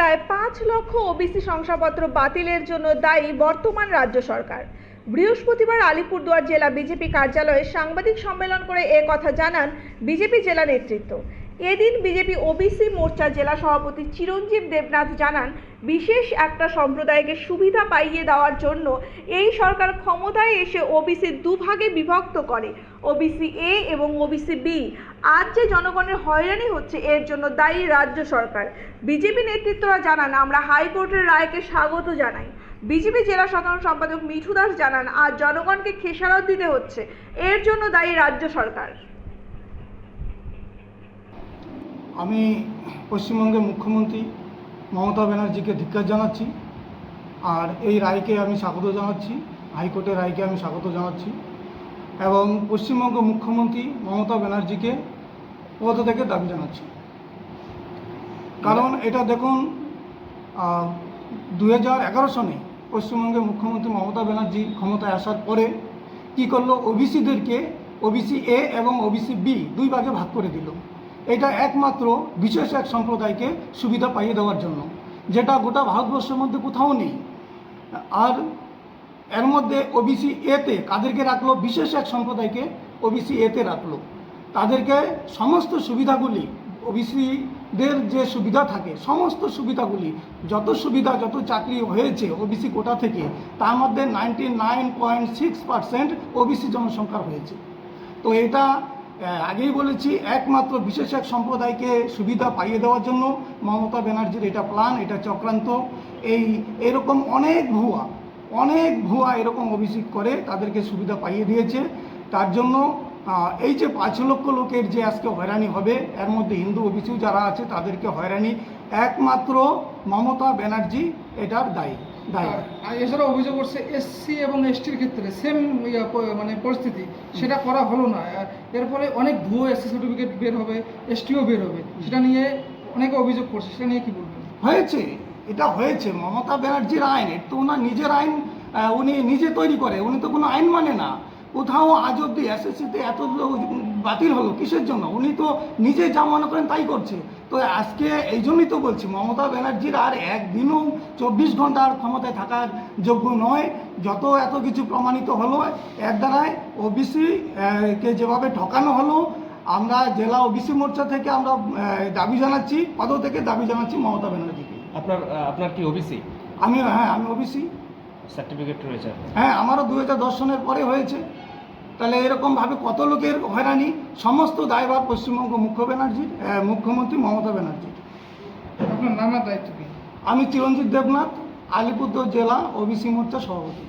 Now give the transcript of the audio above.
প্রায় পাঁচ লক্ষ ওবিসি শংসাপত্র বাতিলের জন্য দায়ী বর্তমান রাজ্য সরকার। বৃহস্পতিবার আলিপুরদুয়ার জেলা বিজেপি কার্যালয়ে সাংবাদিক সম্মেলন করে এ কথা জানান বিজেপি জেলা নেতৃত্ব। এদিন বিজেপি ওবিসি মোর্চা জেলা সভাপতি চিরঞ্জীব দেবনাথ জানান, বিশেষ একটা সম্প্রদায়কে সুবিধা পাইয়ে দেওয়ার জন্য এই সরকার ক্ষমতায় এসে ওবিসি দুভাগে বিভক্ত করে ওবিসি এ এবং ওবিসি বি আজ যে জনগণের হয়রানি হচ্ছে, এর জন্য দায়ী রাজ্য সরকার। বিজেপি নেতৃত্বরা জানান, আমরা হাইকোর্টের রায়কে স্বাগত জানাই। বিজেপি জেলা সাধারণ সম্পাদক মিঠু দাস জানান, আজ জনগণকে খেসারত দিতে হচ্ছে, এর জন্য দায়ী রাজ্য সরকার। আমি পশ্চিমবঙ্গের মুখ্যমন্ত্রী মমতা ব্যানার্জিকে ধিক্কার জানাচ্ছি। আর এই রায়কে আমি স্বাগত জানাচ্ছি, হাইকোর্টের রায়কে আমি স্বাগত জানাচ্ছি। এবং পশ্চিমবঙ্গ মুখ্যমন্ত্রী মমতা ব্যানার্জিকে পদ থেকে দাবি জানাচ্ছি। কারণ এটা দেখুন দু হাজার এগারো সনে পশ্চিমবঙ্গের মুখ্যমন্ত্রী মমতা ব্যানার্জি ক্ষমতায় আসার পরে কি করল? ওবিসিদেরকে ওবিসি এ এবং ওবিসি বি দুই ভাগে ভাগ করে দিল। এটা একমাত্র বিশেষ এক সম্প্রদায়কে সুবিধা পাইয়ে দেওয়ার জন্য, যেটা গোটা ভারতবর্ষের মধ্যে কোথাও নেই। আর এর মধ্যে ওবিসি এতে কাদেরকে রাখল, বিশেষ এক সম্প্রদায়কে ওবিসি এতে রাখল। তাদেরকে সমস্ত সুবিধাগুলি ওবিসিদের যে সুবিধা থাকে, সমস্ত সুবিধাগুলি, যত সুবিধা, যত চাকরি হয়েছে ওবিসি কোটা থেকে, তার মধ্যে ninety nine point six percent OBC জনসংখ্যা হয়েছে। তো এটা আগেই বলেছি, একমাত্র বিশেষ এক সম্প্রদায়কে সুবিধা পাইয়ে দেওয়ার জন্য মমতা ব্যানার্জির এটা প্ল্যান এটা চক্রান্ত। এই, এরকম অনেক ভুয়া অনেক ভুয়া এরকম অভিষেক করে তাদেরকে সুবিধা পাইয়ে দিয়েছে। তার জন্য এই যে পাঁচ লক্ষ লোকের যে আজকে হয়রানি হবে, এর মধ্যে হিন্দু ওবিসিও যারা আছে তাদেরকে হয়রানি। একমাত্র মমতা ব্যানার্জি এটার দায়ী। এছাড়া অভিযোগ করছে এসসি এবং এসটির ক্ষেত্রে সেম মানে পরিস্থিতি। সেটা করা হলো না। এর ফলে অনেক ভুয়ো এসসি সার্টিফিকেট বের হবে এসটিও বের হবে। সেটা নিয়ে অনেকে অভিযোগ করছে। সেটা নিয়ে কি বলবেন? হয়েছে। এটা হয়েছে। মমতা ব্যানার্জির আইন। এটা তো ওনার নিজের আইন উনি নিজে তৈরি করে। উনি তো কোনো আইন মানে না। কোথাও আজ অব্দি এসএসসিতে এত বাতিল হলো কিসের জন্য? উনি তো নিজে যা মনে করেন তাই করছে। তো আজকে এই জন্যই তো বলছি মমতা ব্যানার্জির আর একদিনও চব্বিশ ঘণ্টা আর ক্ষমতায় থাকার যোগ্য নয়। যত এত কিছু প্রমাণিত হলো এর দ্বারাই ওবিসি কে যেভাবে ঠকানো হলো আমরা জেলা ওবিসি মোর্চা থেকে আমরা দাবি জানাচ্ছি পদ থেকে দাবি জানাচ্ছি মমতা ব্যানার্জিকে। আপনার আপনার কি ওবিসি আমি হ্যাঁ আমি ওবিসি সার্টিফিকেট রয়েছে হ্যাঁ আমারও দু হাজার দশ সনের পরে হয়েছে। তাহলে এরকমভাবে কত লোকের হয়রানি? সমস্ত দায়ভার পশ্চিমবঙ্গ মুখ্য ব্যানার্জির মুখ্যমন্ত্রী মমতা ব্যানার্জির আপনার নামের দায়িত্ব কি? আমি চিরঞ্জিত দেবনাথ আলিপুরদুয়ার জেলা ওবিসি মোর্চা সভাপতি।